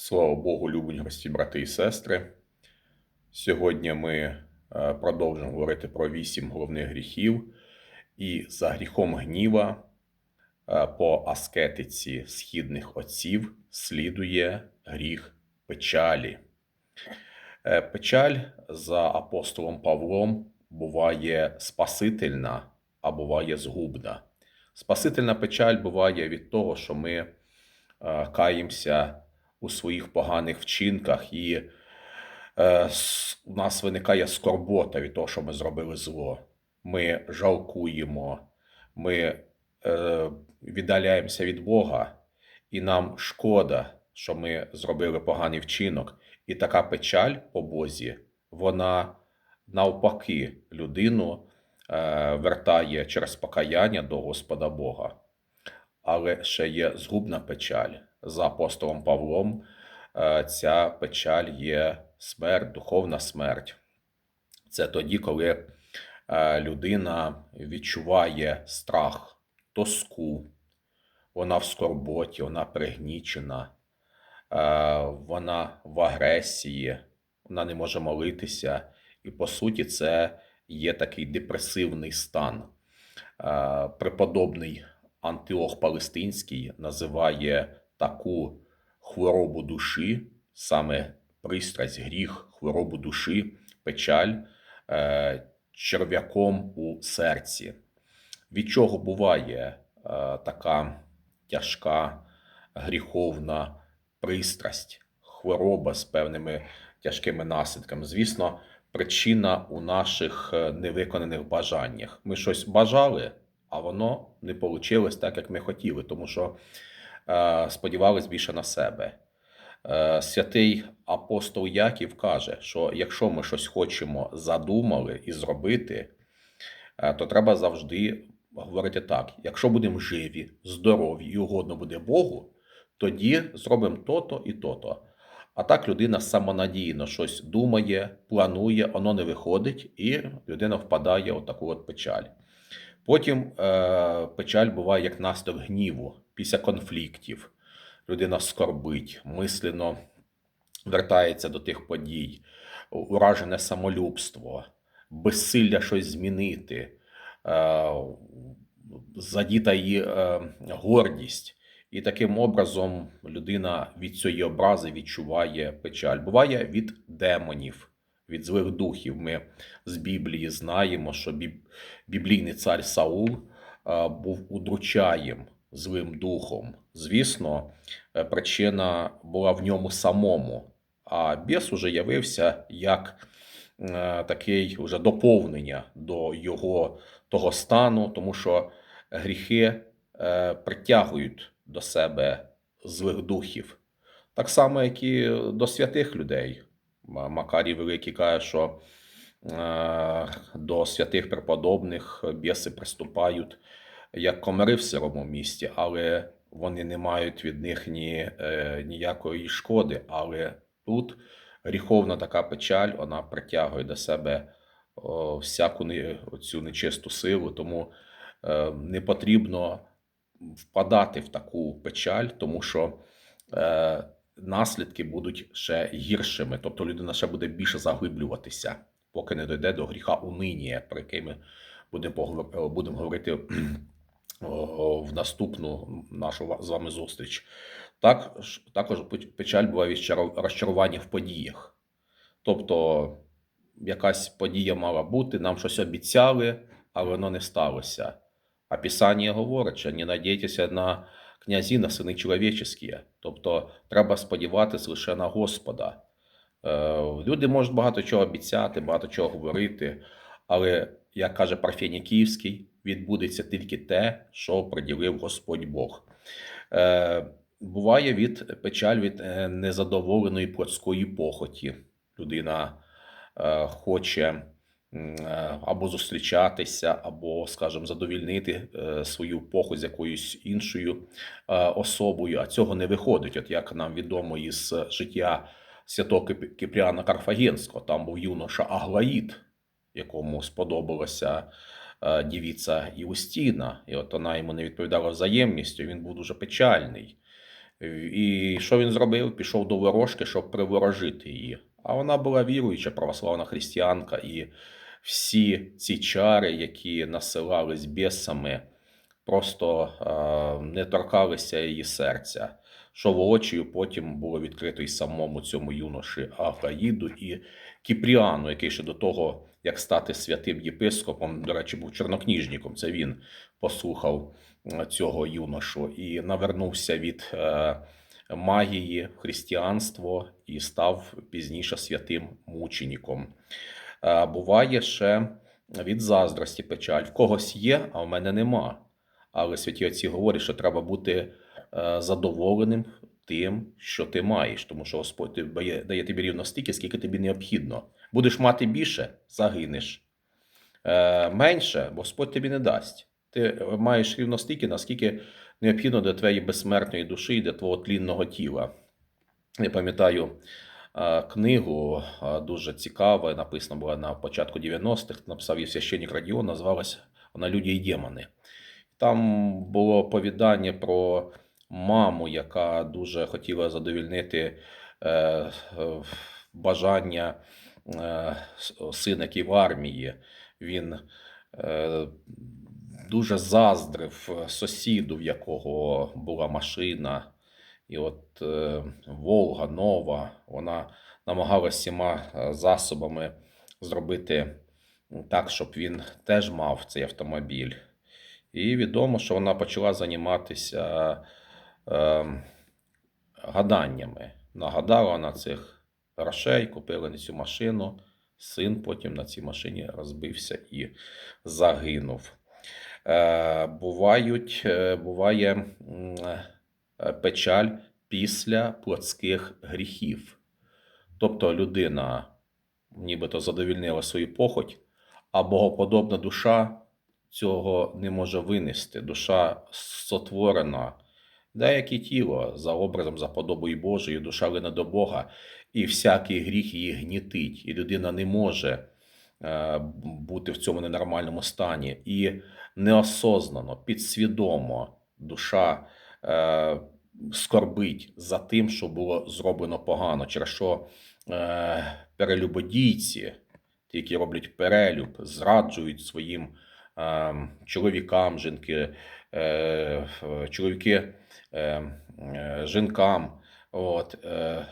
Слава Богу, любені гості, брати і сестри. Сьогодні ми е, продовжимо говорити про вісім головних гріхів. І за гріхом гніва е, по аскетиці східних отців слідує гріх печалі. Е, Печаль за апостолом Павлом буває спасительна, а буває згубна. Спасительна печаль буває від того, що ми каємося у своїх поганих вчинках, і е, у нас виникає скорбота від того, що ми зробили зло. Ми жалкуємо, ми е, віддаляємося від Бога, і нам шкода, що ми зробили поганий вчинок. І така печаль по Бозі, вона навпаки людину е, вертає через покаяння до Господа Бога. Але ще є згубна печаль. За апостолом Павлом е, ця печаль є смерть, духовна смерть. Це тоді, коли е, людина відчуває страх, тоску, вона в скорботі, вона пригнічена, е, вона в агресії, вона не може молитися. І по суті, це є такий депресивний стан. Преподобний Антиох Палестинський називає таку хворобу душі, саме пристрасть, гріх, хворобу душі, печаль е, черв'яком у серці. Від чого буває е, така тяжка гріховна пристрасть, хвороба з певними тяжкими наслідками? Звісно, причина у наших е, невиконаних бажаннях. Ми щось бажали, а воно не вийшло так, як ми хотіли, тому що сподівались більше на себе. Е, Святий апостол Яків каже, що якщо ми щось хочемо задумали і зробити, е, то треба завжди говорити так: якщо будемо живі, здорові і угодно буде Богу, тоді зробимо то-то і то-то. А так людина самонадійно щось думає, планує, воно не виходить, і людина впадає в таку от печаль. Потім е, печаль буває як наслідок гніву після конфліктів. Людина скорбить, мислено вертається до тих подій, уражене самолюбство, безсилля щось змінити, е, задіта її е, гордість. І таким образом людина від цієї образи відчуває печаль. Буває від демонів, від злих духів. Ми з Біблії знаємо, що біблійний цар Саул був удручаєм злим духом. Звісно, е, причина була в ньому самому, а біс уже явився як е, такий уже доповнення до його того стану, тому що гріхи е, притягують до себе злих духів. Так само, як і до святих людей. Ма- Макарій Великий каже, що е, до святих преподобних біси приступають як комари в сирому місті, але вони не мають від них ні, е, ніякої шкоди. Але тут гріховна така печаль, вона притягує до себе всяку цю нечисту силу, тому е, не потрібно впадати в таку печаль, тому що наслідки будуть ще гіршими. Тобто людина ще буде більше заглиблюватися, поки не дойде до гріха унинія, про який ми будемо, поговор- будемо говорити в наступну нашу з вами зустріч. Так, також печаль буває від розчарування в подіях. Тобто, якась подія мала бути, нам щось обіцяли, а воно не сталося. А Писання говорить, що не надійтеся на князі, на сини чоловічі. Тобто, треба сподіватися лише на Господа. Е, Люди можуть багато чого обіцяти, багато чого говорити, але, як каже Парфеній Київський, відбудеться тільки те, що приділив Господь Бог. Е, Буває від печаль від е, незадоволеної плотської похоті. Людина хоче або зустрічатися, або, скажімо, задовільнити е, свою похоть з якоюсь іншою е, особою, а цього не виходить. От як нам відомо із життя святого Кип- Кипріана Карфагенського, там був юноша Аглаїд, якому сподобалася е, дівіця Іустіна, і от вона йому не відповідала взаємністю, він був дуже печальний. І що він зробив? Пішов до ворожки, щоб приворожити її. А вона була віруюча православна християнка, і всі ці чари, які насилались бісами, просто е, не торкалися її серця. Що воочію потім було відкрито і самому цьому юноші Авраїду і Кіпріану, який ще до того, як стати святим єпископом, до речі, був чорнокніжником. Це він послухав е, цього юношу і навернувся від е, магії християнство і став пізніше святим мучеником. Е, Буває ще від заздрості печаль. В когось є, а в мене нема. Але святі отці говорять, що треба бути е, задоволеним тим, що ти маєш, тому що Господь дає, тобі рівно стільки, скільки тобі необхідно. Будеш мати більше, загинеш. Е, менше Господь тобі не дасть. Ти маєш рівно стільки, наскільки необхідно для твоєї безсмертної душі і для твого тлінного тіла. Я пам'ятаю книгу дуже цікава, написана була на початку 90-х, написав її священник Радіон, називалася вона Люди і демони. Там було оповідання про маму, яка дуже хотіла задовільнити е, бажання е, сина, який в армії. Він е, дуже заздрив сусіду, в якого була машина. І от е, Волга нова, вона намагалася всіма е, засобами зробити так, щоб він теж мав цей автомобіль. І відомо, що вона почала займатися е, гаданнями. Нагадала на цих грошей, купила цю машину. Син потім на цій машині розбився і загинув. Е, бувають, е, буває печаль після плотських гріхів. Тобто людина нібито задовільнила свою похоть, а богоподобна душа цього не може винести. Душа сотворена, деяке тіло за образом, за подобою Божою, душа лине до Бога, і всякий гріх її гнітить, і людина не може е, бути в цьому ненормальному стані. І неосознано, підсвідомо душа е, скорбить за тим, що було зроблено погано, через що е, перелюбодійці, ті, які роблять перелюб, зраджують своїм е, чоловікам, жінки, е, е, чоловіки е, е, жінкам. От, е,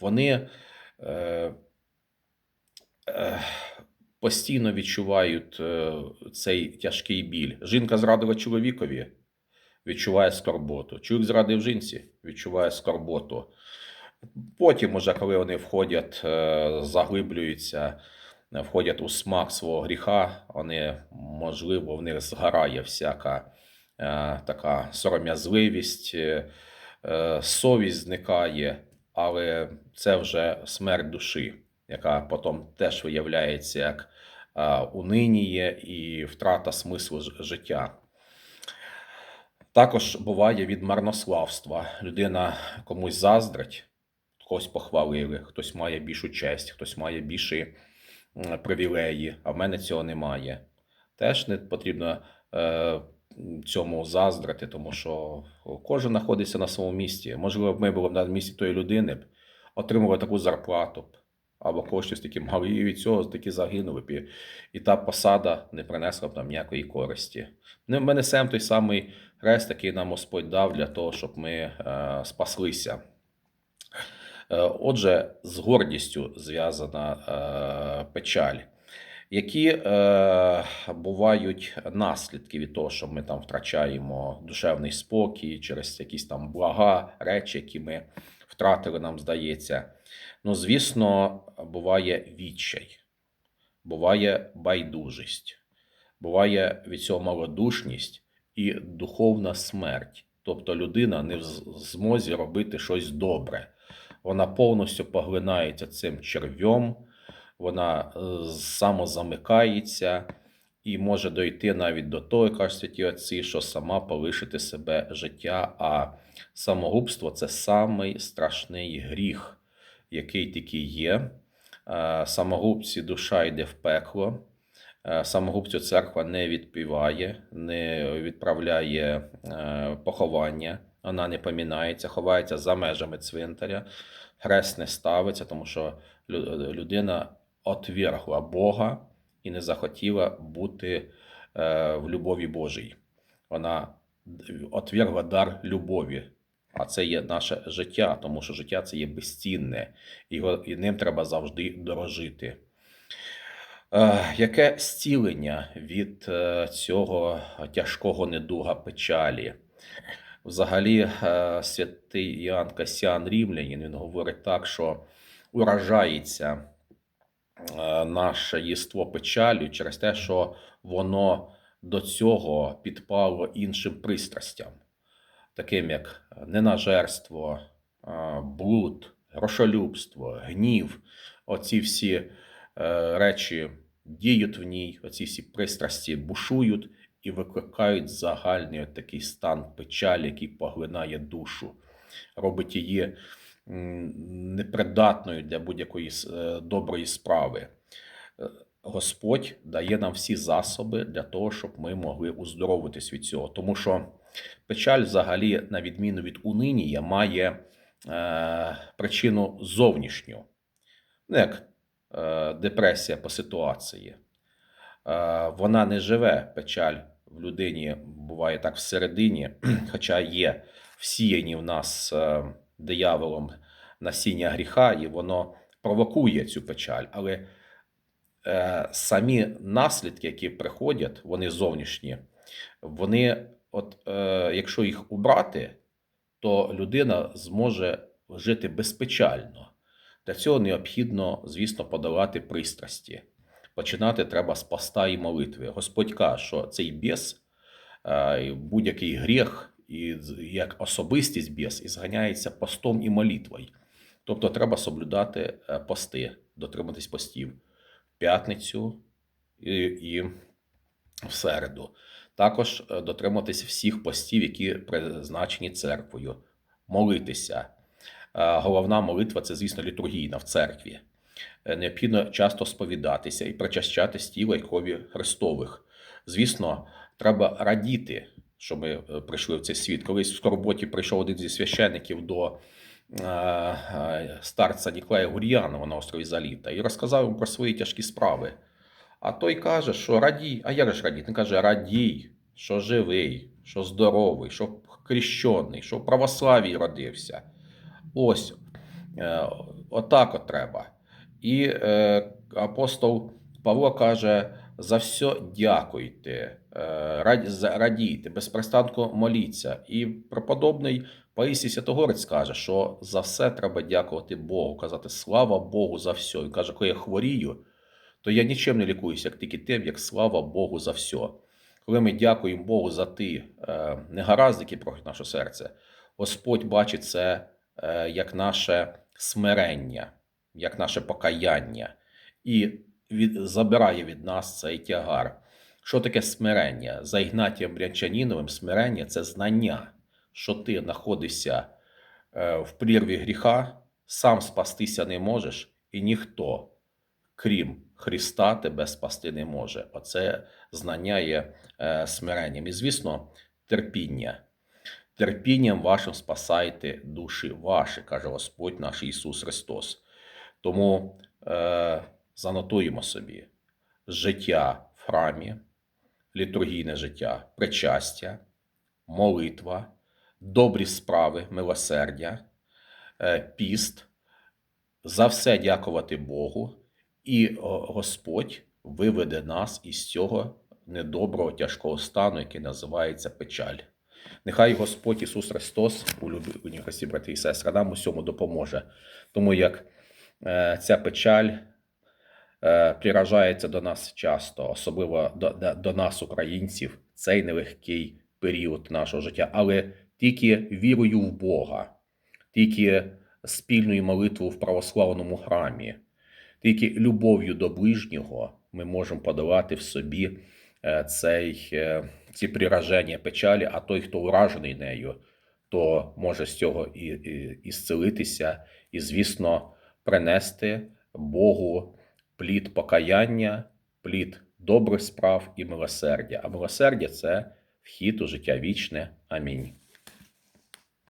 вони е, е, постійно відчувають е, цей тяжкий біль. Жінка зрадила чоловікові, відчуває скорботу. Чоловік зрадив жінці, відчуває скорботу. Потім, уже, коли вони входять, е, заглиблюються, входять у смак свого гріха, вони, можливо, в них згорає всяка е, така сором'язливість, е, совість зникає, але це вже смерть душі, яка потім теж виявляється як униніє і втрата смислу життя. Також буває від марнославства. Людина комусь заздрить, когось похвалили, хтось має більшу честь, хтось має більші привілеї, а в мене цього немає. Теж не потрібно е, цьому заздрити, тому що кожен знаходиться на своєму місці. Можливо, ми були б на місці тої людини, отримували таку зарплату або коштів стільки мали, і від цього таки загинули. І, та посада не принесла б нам ніякої користі. Ми несемо той самий хрест, який нам Господь дав для того, щоб ми е, спаслися. Е, Отже, з гордістю зв'язана е, печаль. Які е, бувають наслідки від того, що ми там втрачаємо душевний спокій через якісь там блага, речі, які ми втратили, нам здається. Ну, звісно, буває відчай, буває байдужість, буває від цього малодушність і духовна смерть. Тобто людина не в змозі робити щось добре. Вона повністю поглинається цим черв'ям, вона е, самозамикається і може дойти навіть до того, кажуть святі отці, що сама полишити себе життя. А самогубство це самий страшний гріх, який тільки є. Е, Самогубці душа йде в пекло. Е, Самогубцю церква не відпіває, не відправляє е, поховання вона не помінається, ховається за межами цвинтаря, хрест не ставиться, тому що людина отвергла Бога і не захотіла бути в любові Божій. Вона отвергла дар любові. А це є наше життя, тому що життя це є безцінне, його, і ним треба завжди дорожити. Е, Яке зцілення від е, цього тяжкого недуга печалі? Взагалі, е, святий Іоанн Касіан Рівлянин він говорить так, що уражається наше єство печалю через те, що воно до цього підпало іншим пристрастям, таким як ненажерство, е, блуд, грошолюбство, гнів. Оці всі е, речі діють в ній, оці всі пристрасті бушують і викликають загальний такий стан печалі, який поглинає душу, робить її непридатною для будь-якої е, доброї справи. Е, Господь дає нам всі засоби для того, щоб ми могли уздоровитись від цього. Тому що печаль, взагалі, на відміну від унинія, має е, причину зовнішню, ну як е, депресія по ситуації. Е, вона не живе печаль в людині, буває так всередині, хоча є всіяні в нас е, дияволом насіння гріха, і воно провокує цю печаль. Але е, самі наслідки, які приходять, вони зовнішні, вони, от е, якщо їх убрати, то людина зможе жити безпечально. Для цього необхідно, звісно, подолати пристрасті. Починати треба з поста і молитви. Господь каже, що цей біс, е, будь-який гріх, і як особистість біс, і зганяється постом і молитвою. Тобто треба соблюдати е, пости, дотриматись постів в п'ятницю і, і в середу. Також е, дотриматись всіх постів, які призначені церквою, молитися. Е, Головна молитва це, звісно, літургійна в церкві. Е, Необхідно часто сповідатися і причащати з тіла і крові Христових. Звісно, треба радіти, що ми прийшли в цей світ. Колись в скорботі прийшов один зі священників до старця Ніколая Гур'янова на острові Заліта і розказав йому про свої тяжкі справи. А той каже, що радій, а як же радій? Він каже, радій, що живий, що здоровий, що хрещений, що в православії родився. Ось е, отак от треба. І е, апостол Павло каже: за все дякуйте, е, радійте, безпрестанку моліться. І преподобний Паїсій Святогорець каже, що за все треба дякувати Богу, казати слава Богу за все. Він каже, коли я хворію, то я нічим не лікуюся, як тільки тим, як слава Богу за все. Коли ми дякуємо Богу за ті е, негаразди, які проходять наше серце, Господь бачить це е, як наше смирення, як наше покаяння, і від, забирає від нас цей тягар. Що таке смирення? За Ігнатієм Брянчаніновим смирення це знання, що ти знаходишся е, в прірві гріха, сам спастися не можеш, і ніхто, крім Христа, тебе спасти не може. Оце знання є е, смиренням. І, звісно, терпіння. Терпінням вашим спасайте душі ваші, каже Господь наш Ісус Христос. Тому е, занотуємо собі життя в храмі, літургійне життя, причастя, молитва, добрі справи, милосердя, е, піст, за все дякувати Богу, і Господь виведе нас із цього недоброго, тяжкого стану, який називається печаль. Нехай Господь Ісус Христос, улюблені Христі, брати і сестри, нам усьому допоможе. Тому як е, ця печаль е, приражається до нас часто, особливо до, до, до нас, українців, цей нелегкий період нашого життя, але тільки вірою в Бога, тільки спільною молитвою в православному храмі, тільки любов'ю до ближнього ми можемо подолати в собі е, цей, е, ці прираження печалі, а той, хто уражений нею, то може з цього і, і, і зцілитися, і, звісно, принести Богу плід покаяння, плід добрих справ і милосердя. А милосердя це вхід у життя вічне. Амінь.